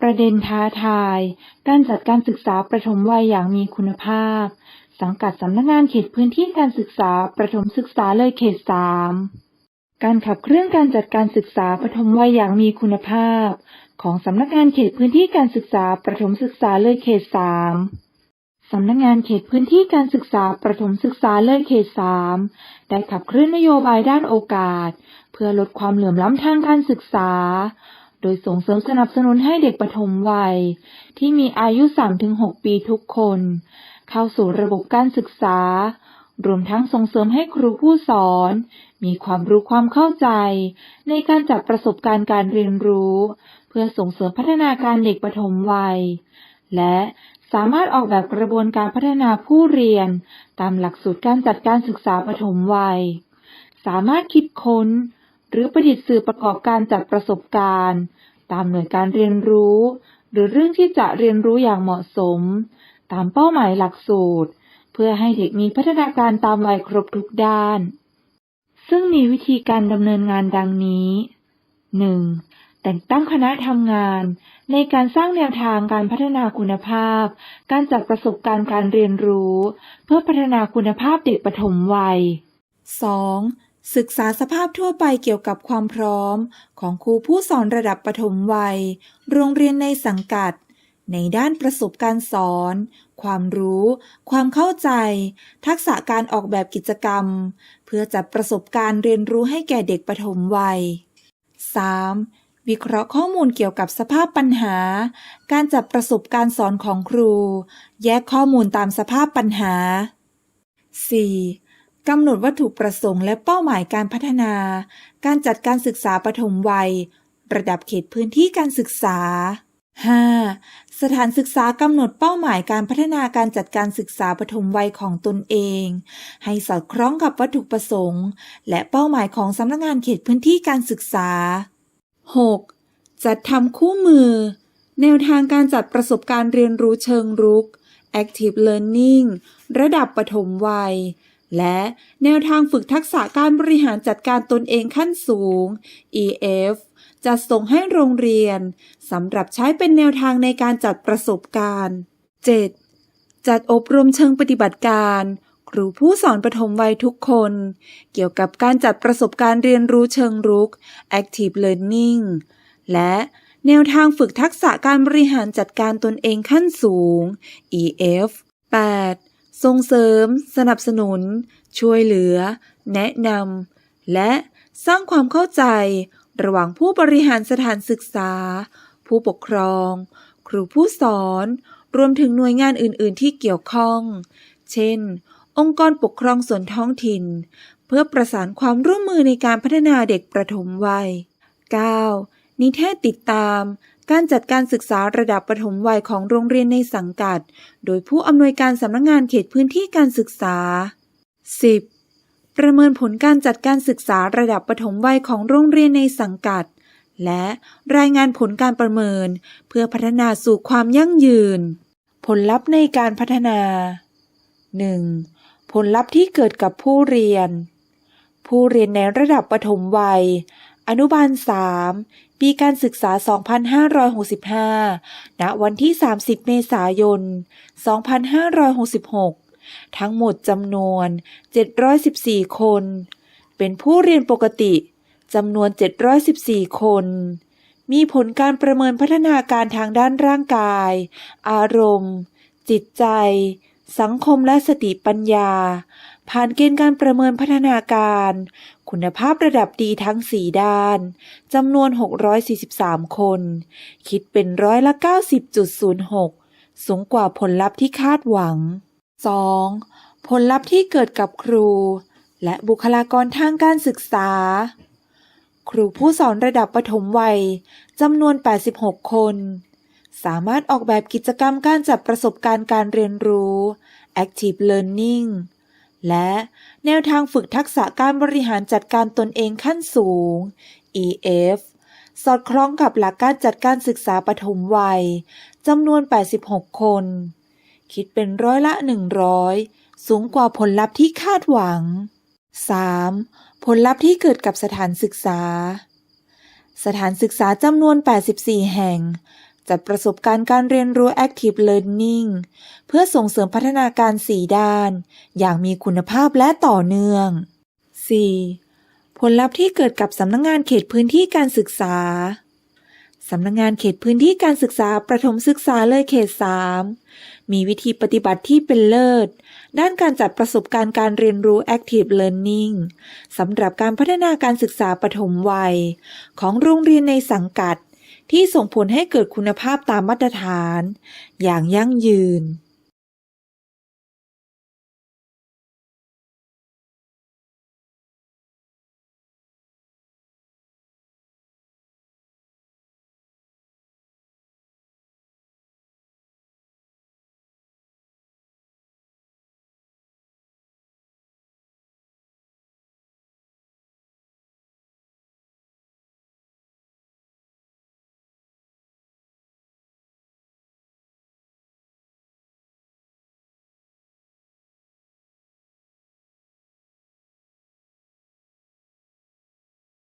ประเด็นท้าทาย การจัดการศึกษาประถมวัยอย่างมีคุณภาพ สังกัดสำนักงานเขตพื้นที่การศึกษาประถมศึกษาเลยเขต3การขับเคลื่อนการจัดการศึกษาประถมวัยอย่างมีคุณภาพ ของสำนักงานเขตพื้นที่การศึกษาประถมศึกษาเลยเขต3สำนักงานเขตพื้นที่การศึกษาประถมศึกษาเลยเขต3ได้ขับเคลื่อนนโยบายด้านโอกาส เพื่อลดความเหลื่อมล้ำทางการศึกษา โดยส่งเสริมสนับสนุนให้เด็กปฐมวัย ที่มีอายุ 3-6 ปีทุกคน เข้าสู่ระบบการศึกษา รวมทั้งส่งเสริมให้ครูผู้สอน มีความรู้ความเข้าใจ ในการจัดประสบการณ์การเรียนรู้ เพื่อส่งเสริมพัฒนาการเด็กปฐมวัย และสามารถออกแบบกระบวนการพัฒนาผู้เรียน ตามหลักสูตรการจัดการศึกษาปฐมวัย สามารถคิดค้น หรือประดิษฐ์สื่อประกอบการจัดประสบการณ์ ตามหน่วยการเรียนรู้ หรือเรื่องที่จะเรียนรู้อย่างเหมาะสม ตามเป้าหมายหลักสูตร เพื่อให้เด็กมีพัฒนาการตามวัยครบทุกด้าน ซึ่งมีวิธีการดำเนินงานดังนี้ 1. แต่งตั้งคณะทำงาน ในการสร้างแนวทางการพัฒนาคุณภาพ การจัดประสบการณ์การเรียนรู้ เพื่อพัฒนาคุณภาพเด็กปฐมวัย 2. ศึกษาสภาพทั่วไปเกี่ยวกับความพร้อม ของครูผู้สอนระดับปฐมวัย โรงเรียนในสังกัด ในด้านประสบการณ์สอน ความรู้ ความเข้าใจ ทักษะการออกแบบกิจกรรม เพื่อจัดประสบการณ์เรียนรู้ให้แก่เด็กปฐมวัย 3. วิเคราะห์ข้อมูลเกี่ยวกับสภาพปัญหา การจัดประสบการณ์สอนของครู แยกข้อมูลตามสภาพปัญหา 4. กำหนดวัตถุประสงค์และเป้าหมายการพัฒนา การจัดการศึกษาปฐมวัย ระดับเขตพื้นที่การศึกษา 5. สถานศึกษากำหนดเป้าหมายการพัฒนาการจัดการศึกษาปฐมวัยของตนเอง ให้สอดคล้องกับวัตถุประสงค์ และเป้าหมายของสำนักงานเขตพื้นที่การศึกษา 6. จัดทำคู่มือ แนวทางการจัดประสบการณ์เรียนรู้เชิงรุก Active Learning ระดับปฐมวัย และแนวทางฝึกทักษะการบริหารจัดการตนเองขั้นสูง EF จัดส่งให้โรงเรียนสำหรับใช้เป็นแนวทางในการจัดประสบการณ์ 7. จัดอบรมเชิงปฏิบัติการ ครูผู้สอนปฐมวัยทุกคน เกี่ยวกับการจัดประสบการณ์เรียนรู้เชิงรุก Active Learning และแนวทางฝึกทักษะการบริหารจัดการตนเองขั้นสูง EF 8. ส่งเสริม สนับสนุน ช่วยเหลือ แนะนำ และสร้างความเข้าใจ ระหว่างผู้บริหารสถานศึกษา ผู้ปกครอง ครูผู้สอน รวมถึงหน่วยงานอื่น ๆ ที่เกี่ยวข้อง เช่น องค์กรปกครองส่วนท้องถิ่น เพื่อประสานความร่วมมือในการพัฒนาเด็กประถมวัย 9. นิเทศติดตาม การจัดการศึกษาระดับประถมวัยของโรงเรียนในสังกัด โดยผู้อำนวยการสำนักงงานเขตพื้นที่การศึกษา 10. ประเมินผลการจัดการศึกษาระดับประถมวัยของโรงเรียนในสังกัด และรายงานผลการประเมิน เพื่อพัฒนาสู่ความยั่งยืน ผลลัพธ์ในการพัฒนา 1. ผลลัพธ์ที่เกิดกับผู้เรียน ผู้เรียนในระดับประถมวัย อนุบาล 3 ปีการศึกษา 2565 ณ วันที่ 30 เมษายน 2566 ทั้งหมดจำนวน 714 คน เป็นผู้เรียนปกติ จำนวน 714 คน มีผลการประเมินพัฒนาการทางด้านร่างกาย อารมณ์ จิตใจ สังคมและสติปัญญา ผ่านเกณฑ์การประเมินพัฒนาการ คุณภาพระดับดีทั้ง 4 ด้านจำนวน 643 คน คิดเป็นร้อยละ 90.06 สูงกว่าผลลัพธ์ที่คาดหวัง 2. ผลลัพธ์ที่เกิดกับครู และบุคลากรทางการศึกษา ครูผู้สอนระดับประถมวัยจำนวน 86 คนสามารถออกแบบกิจกรรมการจัดประสบการณ์การเรียนรู้ Active Learning และแนวทางฝึกทักษะการบริหารจัดการตนเองขั้นสูง EF สอดคล้องกับหลักการจัดการศึกษาปฐมวัยจำนวน 86 คน คิดเป็นร้อยละ 100 สูงกว่าผลลัพธ์ที่คาดหวัง 3. ผลลัพธ์ที่เกิดกับสถานศึกษา สถานศึกษาจำนวน 84 แห่ง จัดประสบการณ์การเรียนรู้ Active Learning เพื่อส่งเสริมพัฒนาการ 4 ด้าน อย่างมีคุณภาพและต่อเนื่อง 4. ผลลัพธ์ที่เกิดกับสำนักงงานเขตพื้นที่การศึกษาสำนักงงานเขตพื้นที่การศึกษาประถมศึกษาเลยเขต 3 มีวิธีปฏิบัติที่เป็นเลิศ ด้านการจัดประสบการณ์การเรียนรู้ Active Learning สำหรับการพัฒนาการศึกษาปฐมวัย ของโรงเรียนในสังกัด ที่ส่งผลให้เกิดคุณภาพตามมาตรฐาน อย่างยั่งยืน